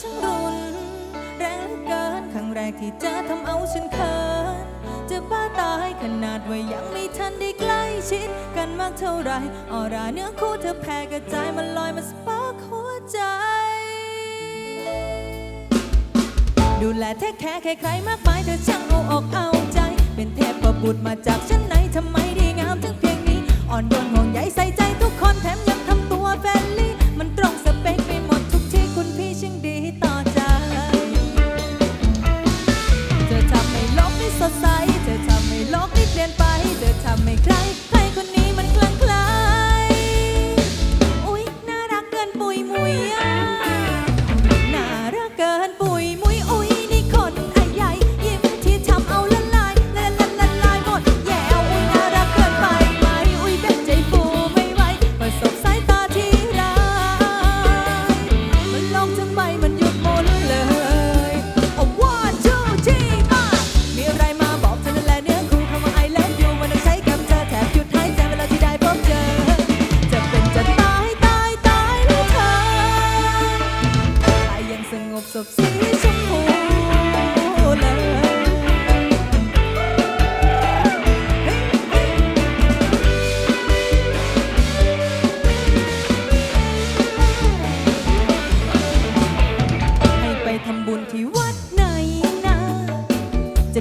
ฉัางรุน แรงเกินครั้งแรกที่เจอทำเอาฉันเขินจะบ้าตายขนาดว่ายังไม่ทันได้ใกล้ชิดกันมากเท่าไรออร่าเนื้อคู่เธอแผ่กระจายมันลอยมาสปาร์คหัวใจ ดูแลเทคแคร์ใครๆมากมายเธอช่างเอาอกเอาใจ เป็นเทพประบุตรมาจากฉันไหน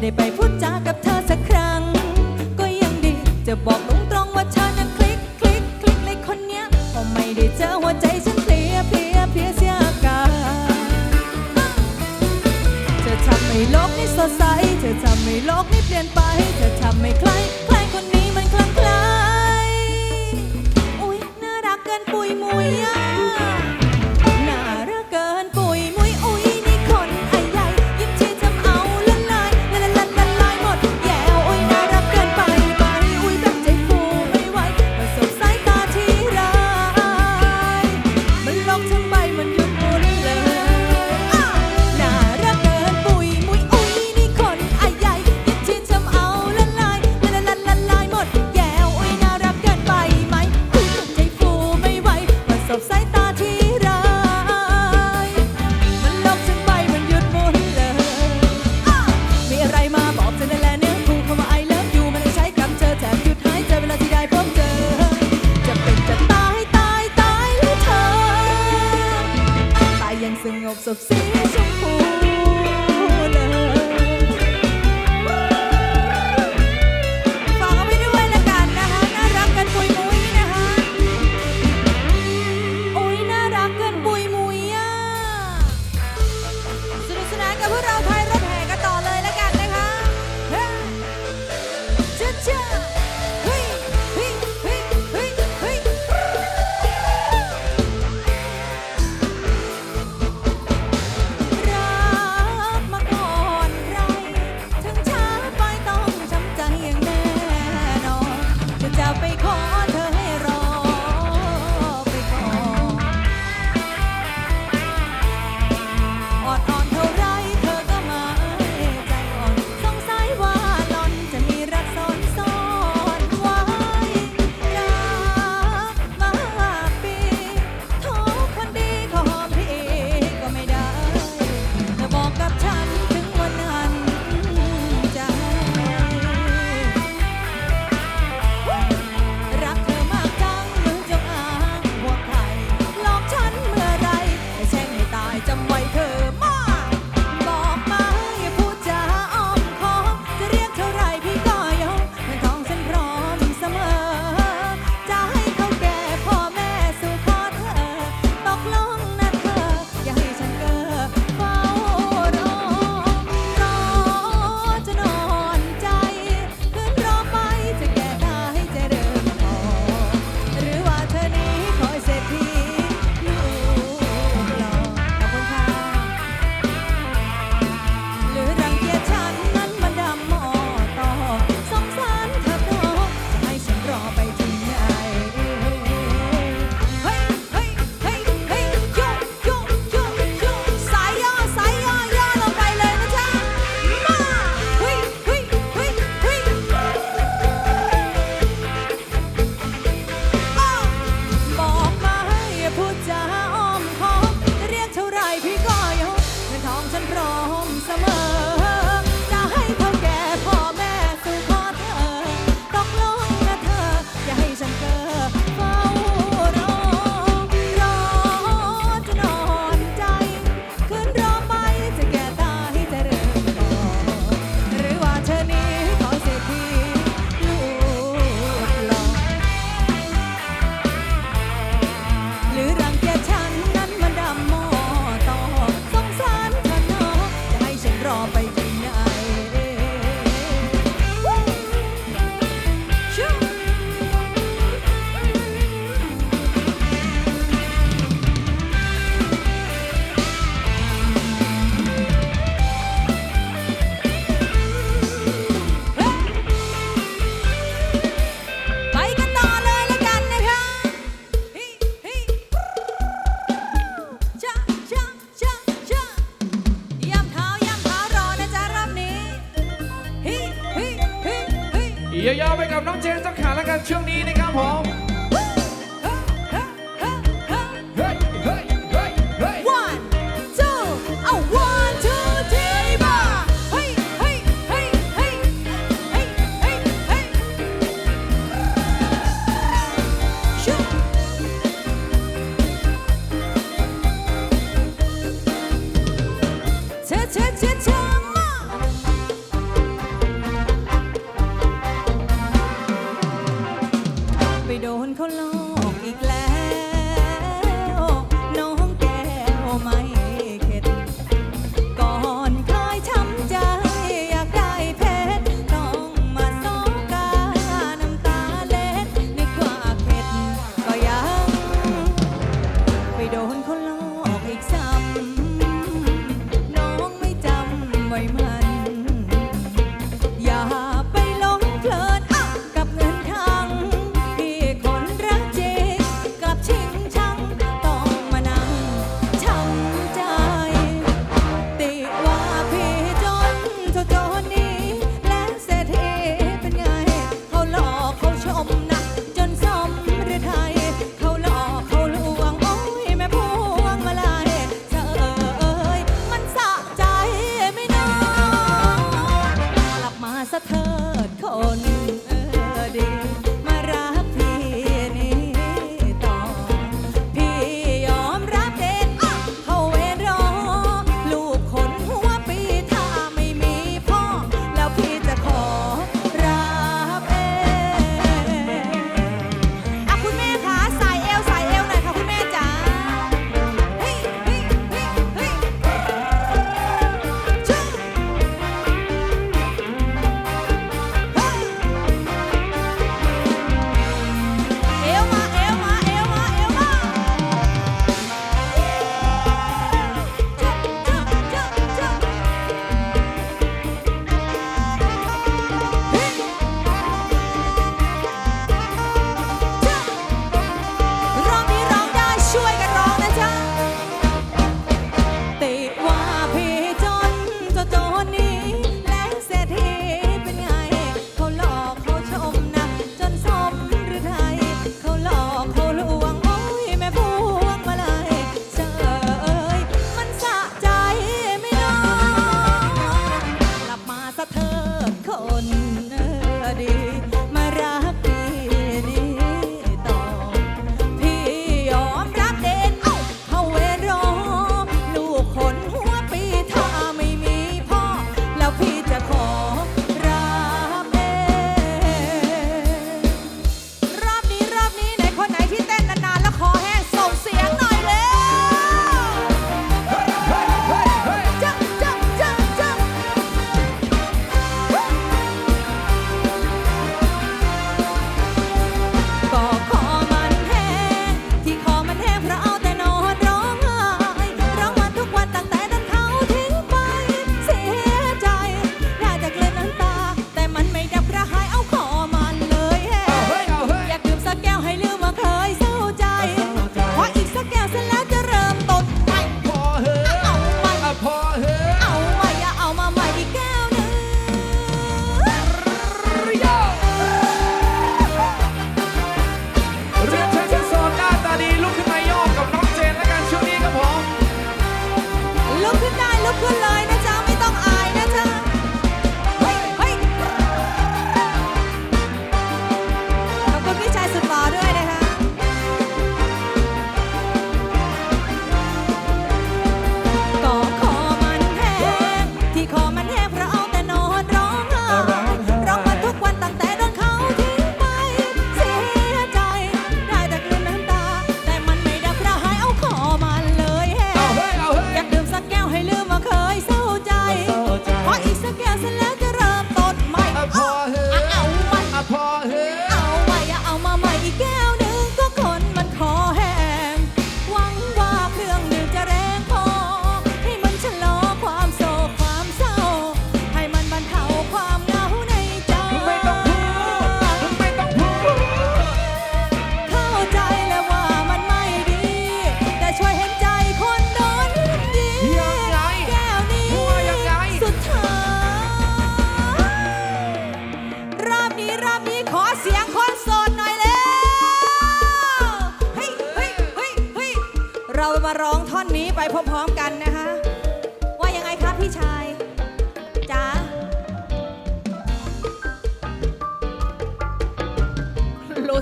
ได้ไปพูดจากับเธอสักครั้ง ก็ยังดี จะบอกตรงๆว่าเธอนั้นคลิกคลิกคลิกในคนเนี้ยพอไม่ได้เจอหัวใจฉันเพลียเพลียเพลียเสียการเธอทำให้โลกนี้สดใส เธอทำให้โลกนี้เปลี่ยนไป เธอทำให้ใคร sofrer. summer ถาล้วกันช่วงนี้นะครับผม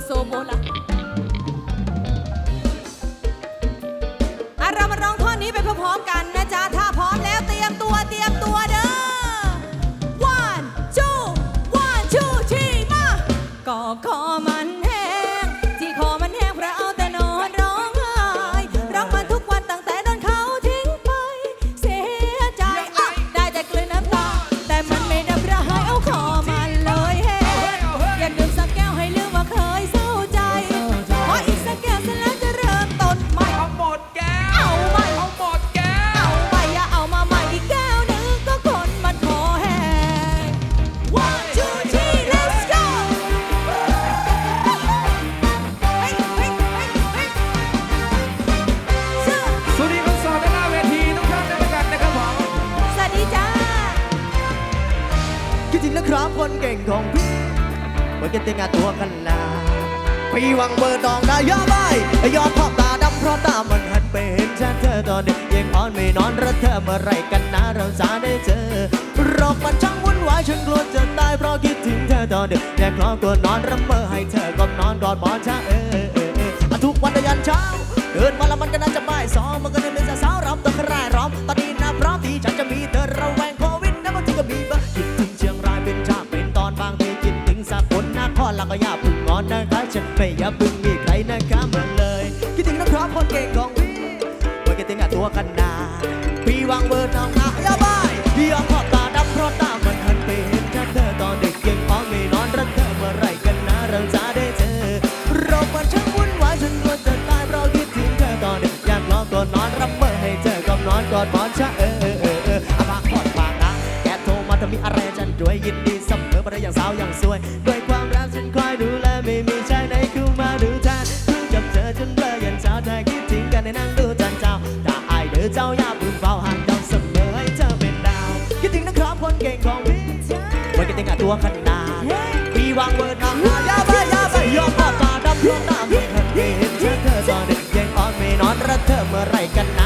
โซโบละอะเรามาร้องท่อนนี้ไปพร้อมๆกันนะจ๊ะ ถ้าพร้อมแล้วเตรียมตัวเตรียมตัวเด้อ อนดึกแยากนอนตัวนอนรำเมอให้เธอกอบนอนกอดหมอนชะเออเออเออทุกวันยันเช้า อกับนอนกอดหมอนชะเออเออเออเอออาปากอดปากนะแกโทรมาถ้ามีอะไรฉันด้วยยินดีเสมอมาได้อย่างสาวอย่างสวย ด้วยความรักฉันคอยดูแลไม่มีชายไหนเข้ามาดูแทนเพิ่งจับเจอจนเบลอยันเช้าแต่คิดถึงกันในนั่งดูจันเจ้าถ้าอายเด้อเจ้าอย่าเพึ่งเฝ้าห่างเจ้าเสมอให้เธอเป็นดาวคิดถึงนะครับคนเก่งของพี่วันกันแต่งงานตัวขนาดพี่วางเบอร์น้องอย่าไปอย่าไปยอมขอบตาดำเพราะตามันหันไปเห็นฉันเธอตอนเด็กยังอ่อนไม่นอนรักเธอเมื่อไรกัน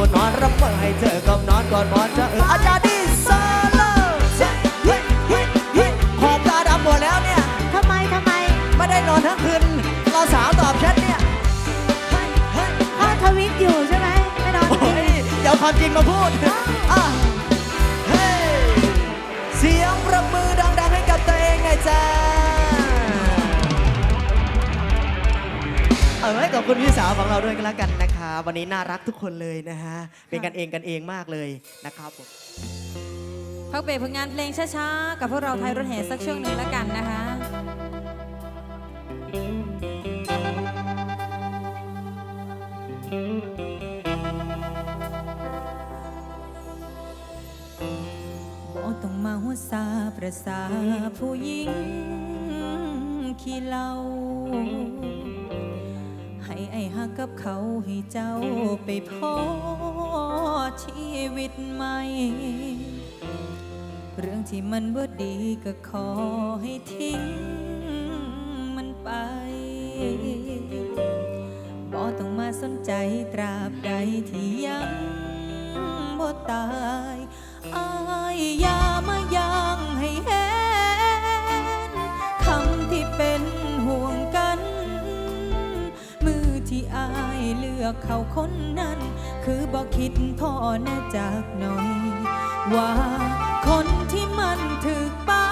ตัวนอนรับเมื่อให้เธอกับนอนก่อนหมอนเธอเอออาจารย์ดีโซโล่เฮ้ยเฮ้ยเฮ้ยขอบตาดำหมดแล้วเนี่ยทำไมทำไมไม่ได้นอนทั้งคืนรอสาวตอบแชทเนี่ยเฮ้ยเฮ้ยพ่อทวิตอยู่ใช่ไหมไม่นอนโอ้ยเดี๋ยวความจริงมาพูดอะ ไว้กับคุณพี่สาวของเราด้วยกันแล้วกันนะคะวันนี้น่ารักทุกคนเลยนะฮะเป็นกันเองกันเองมากเลยนะครับผมพักเบรกผลงานเพลงช้าๆ กับพวกเราไทยรถแห่สักช่วงหนึ่งแล้วกันนะคะบ่ต้องมาหัวซาประสาผู้หญิงขี้เหล่า ให้ไอ้ฮักกับเขาให้เจ้าไปพอชีวิตใหม่ เรื่องที่มันบ่ดีก็ขอให้ทิ้งมันไปบ่ต้องมาสนใจตราบใดที่ยังบ่ตายอายอย่ามายังให้เห็น อกเขาคนนั้น คือบอกคิดพอแน่จากหน่อย ว่าคนที่มันถึกป้า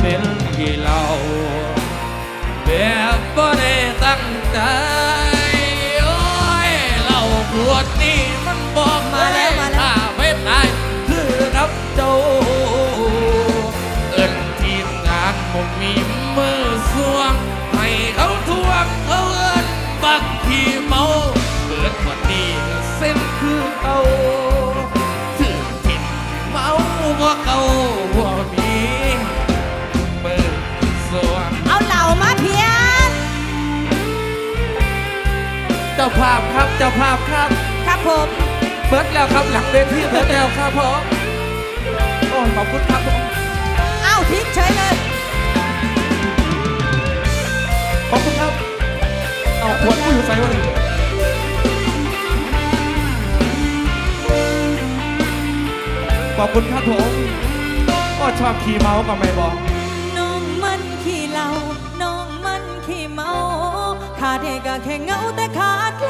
เป็นกี่เหล่าแบบบ่ได้ จ้าภาพครับเจ้าภาพครับ ครับผมเบิร์ดแล้วครับหลังเวทีเบิร์ดแล้วครับผมโอ้ขอบคุณครับผมอ้าวทิ้งเฉยเลยขอบคุณครับเอาขวดกูอยู่ใส่วะนขอบคุณครับผมก็ชอบขี่เมาส์กับไม่บอก 你该去哪？他。